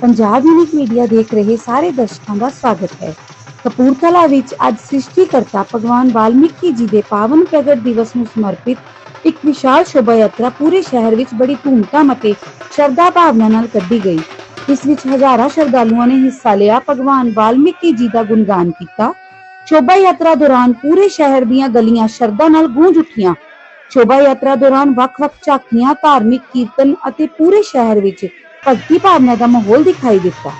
Punjab unique media ਦੇਖ ਰਹੇ ਸਾਰੇ ਦਰਸ਼ਕਾਂ ਦਾ ਸਵਾਗਤ ਹੈ। ਕਪੂਰਥਲਾ ਵਿੱਚ ਅੱਜ ਸ੍ਰਿਸ਼ਟੀਕਰਤਾ ਭਗਵਾਨ ਵਾਲਮੀਕੀ ਜੀ ਦੇ ਪਾਵਨ ਪ੍ਰਗਟ ਦਿਵਸ ਨੂੰ ਸਮਰਪਿਤ ਇੱਕ ਵਿਸ਼ਾਲ ਸ਼ੋਭਾ ਯਾਤਰਾ ਪੂਰੇ ਸ਼ਹਿਰ ਵਿੱਚ ਬੜੀ ਧੂਮਧਾਮ ਅਤੇ ਸ਼ਰਧਾ ਭਾਵਨਾ ਨਾਲ ਕੱਢੀ ਗਈ। ਇਸ ਵਿੱਚ ਹਜ਼ਾਰਾਂ ਸ਼ਰਧਾਲੂਆਂ ਨੇ ਹਿੱਸਾ ਲਿਆ, ਭਗਵਾਨ ਵਾਲਮੀਕੀ ਜੀ ਦਾ ਗੁਣਗਾਨ ਕੀਤਾ। ਸ਼ੋਭਾ ਯਾਤਰਾ ਦੌਰਾਨ ਪੂਰੇ ਸ਼ਹਿਰ ਦੀਆਂ ਗਲੀਆਂ ਸ਼ਰਧਾ ਨਾਲ ਗੂੰਜ ਉੱਠੀਆਂ। ਸ਼ੋਭਾ ਯਾਤਰਾ ਦੌਰਾਨ ਵੱਖ-ਵੱਖ ਝਾਕੀਆਂ, ਧਾਰਮਿਕ ਕੀਰਤਨ ਅਤੇ ਪੂਰੇ ਸ਼ਹਿਰ ਵਿੱਚ ਭਗਤੀ ਭਾਵਨਾ ਦਾ ਮਾਹੌਲ ਦਿਖਾਈ ਦਿੱਤਾ।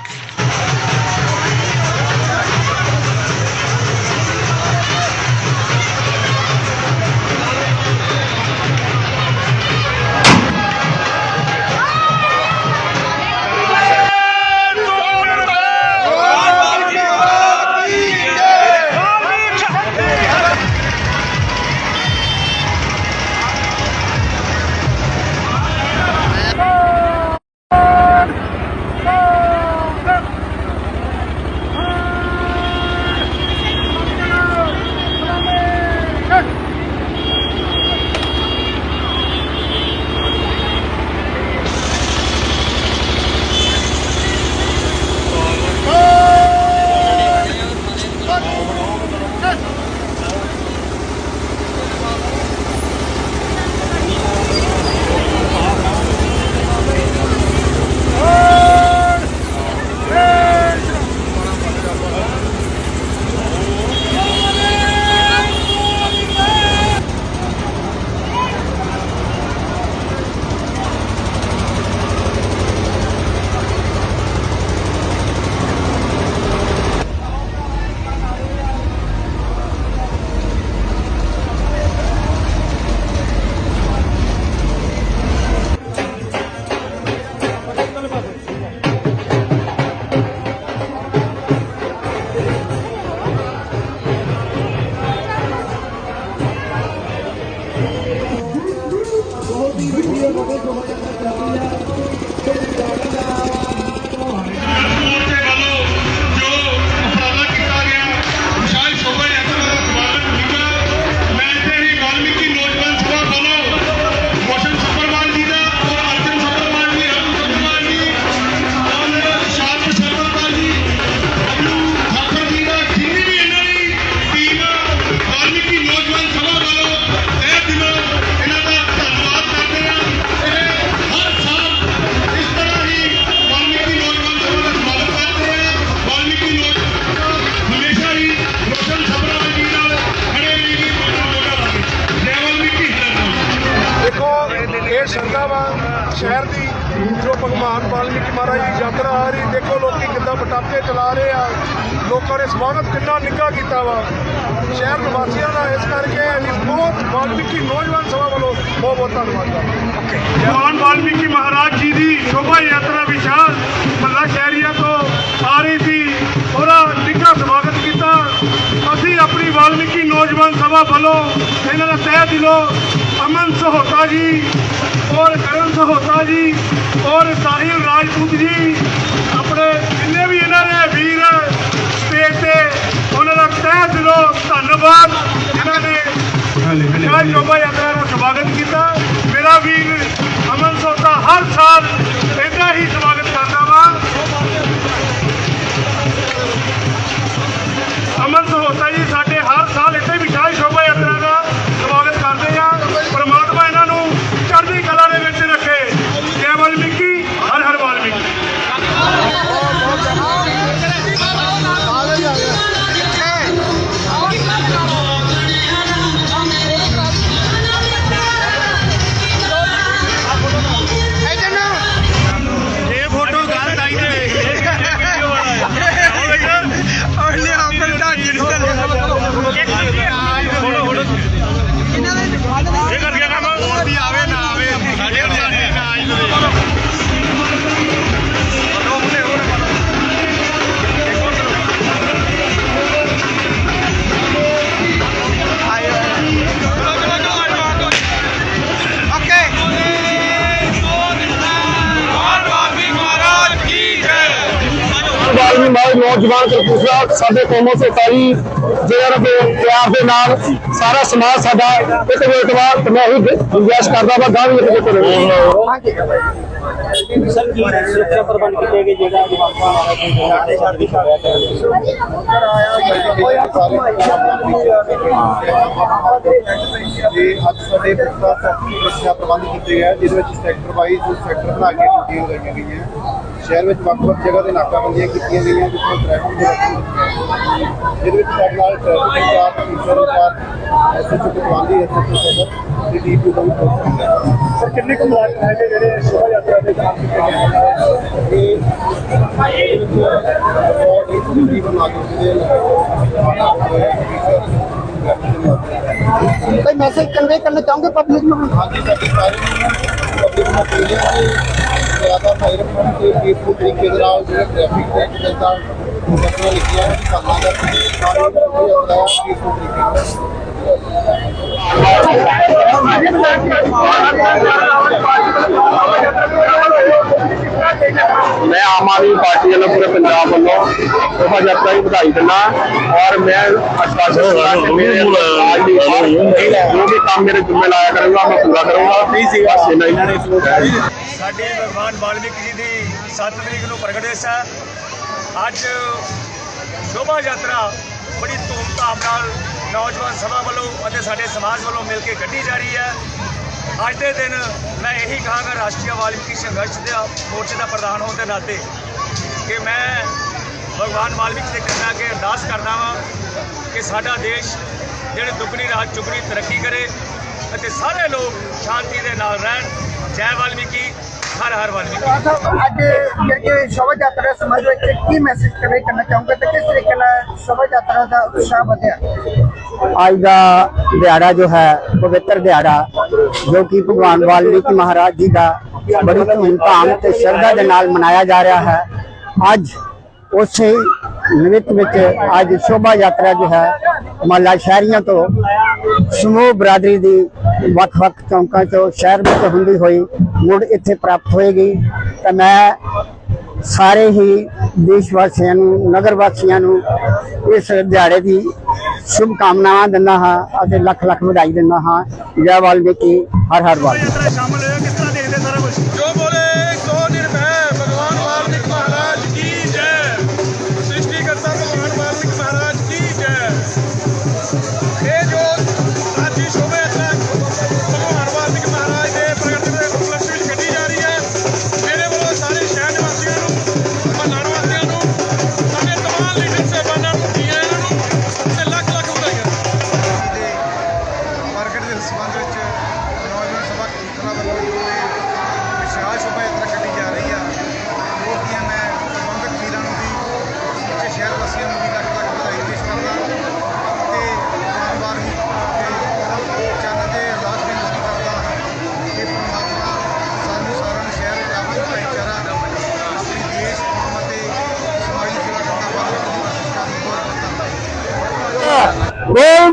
ਸ਼ਹਿਰ ਦੀ ਜੋ ਭਗਵਾਨ ਵਾਲਮੀਕੀ ਮਹਾਰਾਜ ਦੀ ਯਾਤਰਾ ਆ ਰਹੀ, ਦੇਖੋ ਲੋਕੀ ਕਿੱਦਾਂ ਪਟਾਕੇ ਚਲਾ ਰਹੇ ਆ। ਲੋਕਾਂ ਨੇ ਸਵਾਗਤ ਕਿੰਨਾ ਨਿੱਘਾ ਕੀਤਾ ਵਾ। ਸ਼ਹਿਰ ਨਿਵਾਸੀਆਂ ਦਾ ਇਸ ਕਰਕੇ ਅਸੀਂ ਬਹੁਤ ਵਾਲਮੀਕੀ ਨੌਜਵਾਨ ਸਭਾ ਵੱਲੋਂ ਬਹੁਤ ਬਹੁਤ ਧੰਨਵਾਦ ਭਗਵਾਨ ਵਾਲਮੀਕੀ ਮਹਾਰਾਜ ਜੀ ਦੀ ਸ਼ੋਭਾ ਯਾਤਰਾ ਵਿਸ਼ਾਲ ਮੱਲਾ ਸ਼ਹਿਰੀਆ ਤੋਂ ਆ ਰਹੀ ਸੀ। ਉਹਦਾ ਨਿੱਘਾ ਸਵਾਗਤ ਕੀਤਾ। ਅਸੀਂ ਆਪਣੀ ਵਾਲਮੀਕੀ ਨੌਜਵਾਨ ਸਭਾ ਵੱਲੋਂ ਇਹਨਾਂ ਦਾ ਤਹਿ ਦਿਲੋਂ ਅਮਨ ਸਹੋਤਾ ਜੀ ਔਰ ਕਰਨ ਸਹੋਤਾ ਜੀ ਔਰ ਸਾਹਿਲ ਰਾਜਪੂਤ ਜੀ। ਆਪਣੇ ਜਿੰਨੇ ਵੀ ਇਹਨਾਂ ਦੇ ਵੀਰ ਸਟੇਜ ਤੇ ਉਹਨਾਂ ਦਾ ਤਹਿ ਦਿਲੋਂ ਧੰਨਵਾਦ। ਇਹਨਾਂ ਨੇ ਵਿਸ਼ਾਲ ਸ਼ੋਭਾ ਯਾਤਰਾ ਵਾਲਮੀ ਮਾਜ ਨੌਜਵਾਨ ਕਰਪੂਸਲਾ ਸਾਡੇ ਕੋਮੋ ਸੋਤਾਰੀ ਜਿਹੜਾ ਦੇ ਪਿਆਰ ਦੇ ਨਾਲ ਸਾਰਾ ਸਮਾਜ ਸਾਡਾ ਇੱਕ ਵੇਟਵਾਰ ਤੇ ਮੈਂ ਹੀ ਗੁੰਜਾਇਸ਼ ਕਰਦਾ ਵਾ ਗਾਂ ਵੀ ਇੱਕ ਕਰੇ ਸਰ ਕੀ ਸੁਰੱਖਿਆ ਪ੍ਰਬੰਧ ਕੀਤੇ ਗਏ ਜਿਹੜਾ ਅੱਜ ਵਾਪਸ ਆ ਰਿਹਾ ਹੈ ਸਾਡੇ ਜੀ ਅੱਜ ਸਾਡੇ ਪੁਖਤਾ ਸੁਰੱਖਿਆ ਪ੍ਰਬੰਧ ਕੀਤੇ ਗਏ ਆ, ਜਿਹਦੇ ਵਿੱਚ ਸੈਕਟਰ ਵਾਈਜ਼ ਸੈਕਟਰ ਬਣਾ ਕੇ ਡਿਊਟੀਆਂ ਲਗਾਈਆਂ ਗਈਆਂ। ਸ਼ਹਿਰ ਵਿੱਚ ਵੱਖ-ਵੱਖ ਜਗ੍ਹਾ ਤੇ ਨਾਕਾਬੰਦੀਆਂ ਕੀਤੀਆਂ ਗਈਆਂ ਜਿੱਥੇ ਟ੍ਰੈਫਿਕ ਦੇ ਵਿੱਚ ਜਿਹਦੇ ਵਿੱਚ ਸਾਡੇ ਨਾਲ traffic incharge teacher incharge SHO ਕੁਮਾਂਦੀ SHO Sadar ਦੀ ਡੀਪੀ ਦਾ ਵੀ ਪਹੁੰਚ ਗਿਆ ਸਰ ਕਿੰਨੇ ਕੁ ਮੁਲਾਜ਼ਮ ਹੈਗੇ ਜਿਹੜੇ ਸ਼ੋਭਾ ਯਾਤਰਾ ਦੇ ਕੰਮ ਕੀਤੇ ਗਏ? ਹਨ ਇਹ ਬਹੁਤ ਹੀ ਜ਼ਰੂਰੀ ਬਣਾ ਕੇ ਕੋਈ ਮੈਸੇਜ ਕਨਵੇ ਕਰਨਾ ਚਾਹੋਗੇ ਪਬਲਿਕ ਨੂੰ ਹਾਂਜੀ ਸਾਡੀ ਸਾਰੀ ਪਬਲਿਕ ਨੂੰ ਅਪੀਲ ਹੈ ਕਿ ਜ਼ਿਆਦਾ ਭਾਈ ਰੱਖਣ ਤੇ ਪੀਸਫੁਲ ਤਰੀਕੇ ਦੇ ਨਾਲ ਜਿਹੜੇ ਟ੍ਰੈਫਿਕ ਦੇ ਜਿੱਦਾਂ ਮਸਲਾ ਲਿਖਿਆ ਹੈ ਕਰਨਾ ਦਾ ਸਾਰੇ ਨੂੰ ਹੁੰਦਾ ਹੈ ਪੀਸਫੁਲ ਤਰੀਕੇ ਨਾਲ ਮੈਂ ਆਮ ਆਦਮੀ ਪਾਰਟੀ ਵੱਲੋਂ ਪੂਰੇ ਪੰਜਾਬ ਵੱਲੋਂ ਸ਼ੋਭਾ ਯਾਤਰਾ ਦੀ ਵਧਾਈ ਦਿੰਦਾ ਔਰ ਮੈਂ ਅਸ਼ਵਾਸਨ ਦਿੰਦਾ ਕਿ ਮੇਰੇ ਰਾਜ ਦੀ ਜੋ ਵੀ ਕੰਮ ਮੇਰੇ ਜ਼ਿੰਮੇ ਲਾਇਆ ਕਰੂੰਗਾ ਮੈਂ ਪੂਰਾ ਕਰੂੰਗਾ। ਬਸ ਇੰਨਾ ਹੀ। ਸਾਡੇ ਭਗਵਾਨ ਵਾਲਮੀਕ ਜੀ ਦੀ 7 ਤਰੀਕ ਨੂੰ ਪ੍ਰਗਟ ਦਿਵਸ ਹੈ। ਅੱਜ ਸ਼ੋਭਾ ਯਾਤਰਾ ਬੜੀ ਧੂਮਧਾਮ ਨਾਲ ਨੌਜਵਾਨ ਸਭਾ ਵੱਲੋਂ ਅਤੇ ਸਾਡੇ ਸਮਾਜ ਵੱਲੋਂ ਮਿਲ ਕੇ ਕੱਢੀ ਜਾ ਰਹੀ ਹੈ। ਅੱਜ ਦੇ ਦਿਨ ਮੈਂ ਇਹੀ ਕਹਾਂਗਾ, ਰਾਸ਼ਟਰੀ ਵਾਲਮੀਕੀ ਸੰਘਰਸ਼ ਦੇ ਮੋਰਚੇ ਦਾ ਪ੍ਰਧਾਨ ਹੋਣ ਦੇ ਨਾਤੇ ਕਿ ਮੈਂ ਭਗਵਾਨ ਵਾਲਮੀਕ ਦੇ ਕਰਨਾ ਕੇ ਅਰਦਾਸ ਕਰਦਾ ਹਾਂ ਕਿ ਸਾਡਾ ਦੇਸ਼ ਜਿਹੜੇ ਦੁੱਗਣੀ ਰਾਜ ਚੁਗਣੀ ਤਰੱਕੀ ਕਰੇ ਅਤੇ ਸਾਰੇ ਲੋਕ ਸ਼ਾਂਤੀ ਦੇ ਨਾਲ ਰਹਿਣ। ਜੈ ਵਾਲਮੀਕੀ, ਹਰ ਹਰ ਵਾਲਮੀਕੀ। ਅੱਜ ਜਿਹੜੇ ਸ਼ੋਭਾ ਯਾਤਰਾ ਸਮਾਜ ਵਿੱਚ ਕੀ ਮੈਸੇਜ ਕਰਨਾ ਚਾਹੋਗੇ ਤੇ ਕਿਸ ਤਰੀਕੇ ਨਾਲ ਸ਼ੋਭਾ ਯਾਤਰਾ ਦਾ ਉਤਸ਼ਾਹ ਵਧਿਆ? ਅੱਜ ਦਾ ਦਿਹਾੜਾ ਜੋ ਹੈ, ਪਵਿੱਤਰ ਦਿਹਾੜਾ, ਜੋ ਕਿ ਭਗਵਾਨ ਵਾਲਮੀਕੀ ਮਹਾਰਾਜ ਜੀ ਦਾ ਬੜੀ ਧੂਮਧਾਮ ਤੇ ਸ਼ਰਧਾ ਦੇ ਨਾਲ ਮਨਾਇਆ ਜਾ ਰਿਹਾ ਹੈ। ਅੱਜ ਉਸੇ ਨਿਮਿਤ ਵਿੱਚ ਅੱਜ ਸ਼ੋਭਾ ਯਾਤਰਾ ਜੋ ਹੈ ਮਹੱਲਾ ਸ਼ਹਿਰੀਆਂ ਤੋਂ ਸਮੂਹ ਬਰਾਦਰੀ ਦੀ ਵੱਖ-ਵੱਖ ਚੌਂਕਾਂ ਤੋਂ ਸ਼ਹਿਰ ਵਿੱਚ ਹੁੰਦੀ ਹੋਈ ਮੁੜ ਇੱਥੇ ਪ੍ਰਾਪਤ ਹੋਏਗੀ। ਤਾਂ ਮੈਂ ਸਾਰੇ ਹੀ ਦੇਸ਼ ਵਾਸੀਆਂ ਨੂੰ ਨਗਰ ਵਾਸੀਆਂ ਨੂੰ ਇਸ ਦਿਹਾੜੇ ਦੀ ਸ਼ੁਭ ਕਾਮਨਾਵਾਂ ਦਿੰਦਾ ਹਾਂ ਅਤੇ ਲੱਖ ਲੱਖ ਵਧਾਈ ਦਿੰਦਾ ਹਾਂ। ਜੈ ਵਾਲਮੀਕੀ ਹਰ ਹਰ ਵਾਲਮੀਕੀ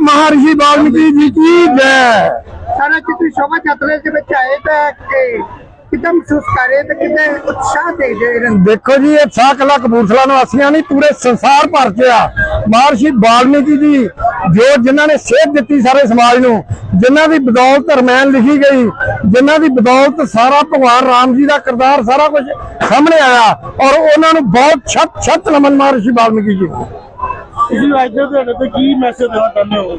ਮਹਰਸ਼ੀ ਵਾਲਮੀਕੀ ਜੀ ਕੀ ਜੈ। ਸਾਰਾ ਤੁਸੀਂ ਸ਼ੋਭਾ ਯਾਤਰਾ ਦੇ ਵਿੱਚ ਆਏ ਤਾਂ ਕਿ ਕਿਦਾਂ ਮਹਿਸੂਸ ਕਰ ਰਹੇ ਤੇ ਕਿਤੇ ਉਤਸ਼ਾਹ ਦੇ ਰਹੇ ਦੇਖੋ ਜੀ ਇਹ ਸਾਕਲਾ ਕਪੂਰਥਲਾ ਨਿਵਾਸੀਆਂ ਨਹੀਂ ਪੂਰੇ ਸੰਸਾਰ ਭਰ ਚ ਆ। ਮਹਰਸ਼ੀ ਵਾਲਮੀਕੀ ਜੀ ਜੋ ਜਿਨ੍ਹਾਂ ਨੇ ਸੇਧ ਦਿੱਤੀ ਸਾਰੇ ਸਮਾਜ ਨੂੰ ਜਿਨ੍ਹਾਂ ਦੀ ਬਦੌਲਤ ਰਮਾਇਣ ਲਿਖੀ ਗਈ ਜਿਨ੍ਹਾਂ ਦੀ ਬਦੌਲਤ ਸਾਰਾ ਭਗਵਾਨ ਰਾਮ ਜੀ ਦਾ ਕਿਰਦਾਰ ਸਾਰਾ ਕੁਝ ਸਾਹਮਣੇ ਆਇਆ ਔਰ ਉਹਨਾਂ ਨੂੰ ਬਹੁਤ ਛੱਤ ਛੱਤ ਨਮਨ ਮਹਰਸ਼ੀ ਵਾਲਮੀਕੀ ਜੀ। ਤੁਸੀਂ ਅੱਜ ਦੇ ਦਿਹਾੜੇ ਤੇ ਕੀ ਮੈਸੇਜ ਦੇਣਾ ਚਾਹੁੰਦੇ ਹੋ?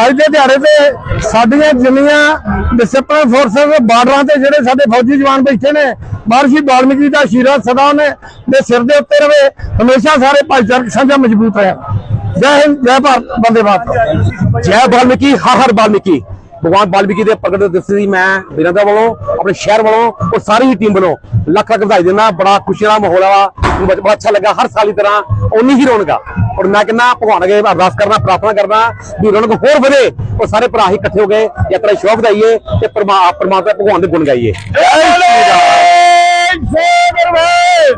ਅੱਜ ਦੇ ਦਿਹਾੜੇ ਤੇ ਸਾਡੀਆਂ ਜਿੰਨੀਆਂ ਡਿਸਪਲਿਨ ਫੋਰਸਸ ਬਾਰਡਰਾਂ ਤੇ ਜਿਹੜੇ ਸਾਡੇ ਫੌਜੀ ਜਵਾਨ ਬੈਠੇ ਨੇ ਮਹਰਸ਼ੀ ਵਾਲਮੀਕੀ ਦਾ ਆਸ਼ੀਰਵਾਦ ਸਦਾ ਉਹਨੇ ਦੇ ਸਿਰ ਦੇ ਉੱਤੇ ਰਵੇ ਹਮੇਸ਼ਾ ਸਾਰੇ ਭਾਈਚਾਰਕ ਸਾਂਝਾ ਮਜ਼ਬੂਤ ਰਹਿਣ ਜੈ ਹਿੰਦ ਜੈ ਭਾਰਤ ਬੰਦੇ ਮਾਤਰਮ ਜੈ ਵਾਲਮੀਕੀ ਹਰ ਹਰ ਵਾਲਮੀਕੀ। ਭਗਵਾਨ ਵਾਲਮੀਕੀ ਦੇ ਪ੍ਰਗਟ ਦਿਵਸ ਦੀ ਮੈਂ ਵੀਰਾਂ ਵੱਲੋਂ ਆਪਣੇ ਸ਼ਹਿਰ ਵੱਲੋਂ ਔਰ ਸਾਰੀ ਹੀ ਟੀਮ ਵੱਲੋਂ ਲੱਖ ਲੱਖ ਵਧਾਈ ਦਿੰਦਾ ਬੜਾ ਖੁਸ਼ੀ ਦਾ ਮਾਹੌਲ ਆ ਬੜਾ ਅੱਛਾ ਲੱਗਾ। ਹਰ ਸਾਲ ਦੀ ਤਰ੍ਹਾਂ ਉਨੀ ਹੀ ਰੌਣਕ ਔਰ ਮੈਂ ਕਹਿੰਦਾ ਭਗਵਾਨ ਅਗੇ ਅਰਦਾਸ ਕਰਨਾ ਪ੍ਰਾਰਥਨਾ ਕਰਨਾ ਵੀ ਰੌਣਕ ਹੋਰ ਵਧੇ ਔਰ ਸਾਰੇ ਭਰਾ ਹੀ ਇਕੱਠੇ ਹੋ ਗਏ ਯਾਤਰਾ ਦੀ ਸ਼ੋਭ ਵਧਾਈਏ ਤੇ ਪਰਮਾਤਮਾ ਭਗਵਾਨ ਦੇ ਗੁਣ ਗਾਈਏ।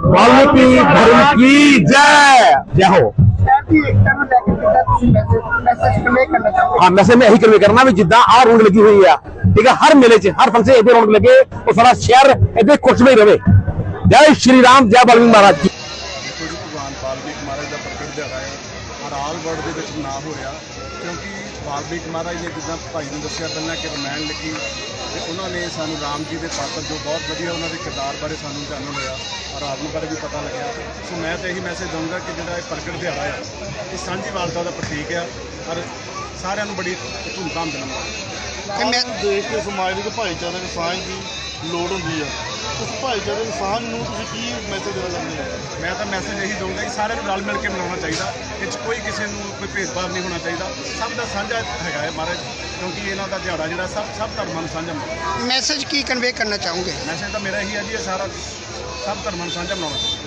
ਵਾਲਮੀਕੀ ਧਰਮ ਕੀ ਜੈ ਜੈ ਹੋ। ਸ਼ਹਿਰ ਏਕਤਾ ਨੂੰ ਲੈ ਕੇ ਕਿਦਾਂ ਤੁਸੀਂ ਮੈਸੇਜ ਮੈਸੇਜ ਕਨਵੇ ਕਰਨਾ ਚਾਹੋਗੇ? ਹਾਂ ਮੈਸੇਜ ਮੈਂ ਇਹੀ ਕਰਵੇ ਕਰਨਾ ਵੀ ਜਿੱਦਾਂ ਆਹ ਰੌਣਕ ਲੱਗੀ ਹੋਈ ਆ, ਠੀਕ ਆ, ਹਰ ਮੇਲੇ 'ਚ, ਹਰ ਫੰਕਸ਼ਨ ਇਹਦੇ ਰੌਣਕ ਲੱਗੇ, ਉਹ ਸਾਰਾ ਸ਼ਹਿਰ ਇਹਦੇ ਖੁਸ਼ ਵਿੱਚ ਰਵੇ ਜੈ ਸ਼੍ਰੀ ਰਾਮ, ਜੈ ਬਲਵੀਰ ਮਹਾਰਾਜ। ਜੀ ਵਾਲਮੀਕ ਮਹਾਰਾਜ ਨੇ ਜਿੱਦਾਂ ਭਾਈ ਨੂੰ ਦੱਸਿਆ ਪਹਿਲਾਂ ਕਿ ਰਮਾਇਣ ਲਿਖੀ ਤੇ ਉਹਨਾਂ ਨੇ ਸਾਨੂੰ ਰਾਮ ਜੀ ਦੇ ਪਾਤਰ ਜੋ ਬਹੁਤ ਵਧੀਆ ਉਹਨਾਂ ਦੇ ਕਿਰਦਾਰ ਬਾਰੇ ਸਾਨੂੰ ਜਾਣਨ ਹੋਇਆ ਔਰ ਆਦਮੀ ਬਾਰੇ ਵੀ ਪਤਾ ਲੱਗਿਆ। ਸੋ ਮੈਂ ਤਾਂ ਇਹੀ ਮੈਸੇਜ ਦਊਂਗਾ ਕਿ ਜਿਹੜਾ ਇਹ ਪ੍ਰਗਟ ਦਿਹਾੜਾ ਆ ਇਹ ਸਾਂਝੀਵਾਲਤਾ ਦਾ ਪ੍ਰਤੀਕ ਆ ਔਰ ਸਾਰਿਆਂ ਨੂੰ ਬੜੀ ਧੂਮਧਾਮ ਦੇ ਨਾਲ ਤੇ ਮੈਂ ਦੇਸ਼ ਤੇ ਸਮਾਜ ਦੇ ਭਾਈਚਾਰੇ ਦੀ ਸਾਂਝ ਦੀ ਲੋੜ ਹੁੰਦੀ ਆ। ਉਸ ਭਾਈਚਾਰੇ ਸਾਂਝ ਨੂੰ ਤੁਸੀਂ ਕੀ ਮੈਸੇਜ ਦੇਣਾ ਚਾਹੁੰਦੇ ਹੋ? ਮੈਂ ਤਾਂ ਮੈਸੇਜ ਇਹੀ ਦਊਂਗਾ ਕਿ ਸਾਰਿਆਂ ਨੂੰ ਰਲ ਮਿਲ ਕੇ ਮਨਾਉਣਾ ਚਾਹੀਦਾ। ਇਹ 'ਚ ਕੋਈ ਕਿਸੇ ਨੂੰ ਕੋਈ ਭੇਦਭਾਵ ਨਹੀਂ ਹੋਣਾ ਚਾਹੀਦਾ। ਸਭ ਦਾ ਸਾਂਝਾ ਹੈਗਾ ਹੈ ਮਹਾਰਾਜ ਕਿਉਂਕਿ ਇਹਨਾਂ ਦਾ ਦਿਹਾੜਾ ਜਿਹੜਾ ਸਭ ਸਭ ਧਰਮਾਂ ਨੂੰ ਸਾਂਝਾ ਮਨਾਉਂਦਾ ਮੈਸੇਜ ਕੀ ਕਨਵੇ ਕਰਨਾ ਚਾਹੋਗੇ? ਮੈਸੇਜ ਤਾਂ ਮੇਰਾ ਇਹੀ ਹੈ ਜੀ ਇਹ ਸਾਰਾ ਸਭ ਧਰਮਾਂ ਨੂੰ ਸਾਂਝਾ ਮਨਾਉਣਾ ਚਾਹੀਦਾ।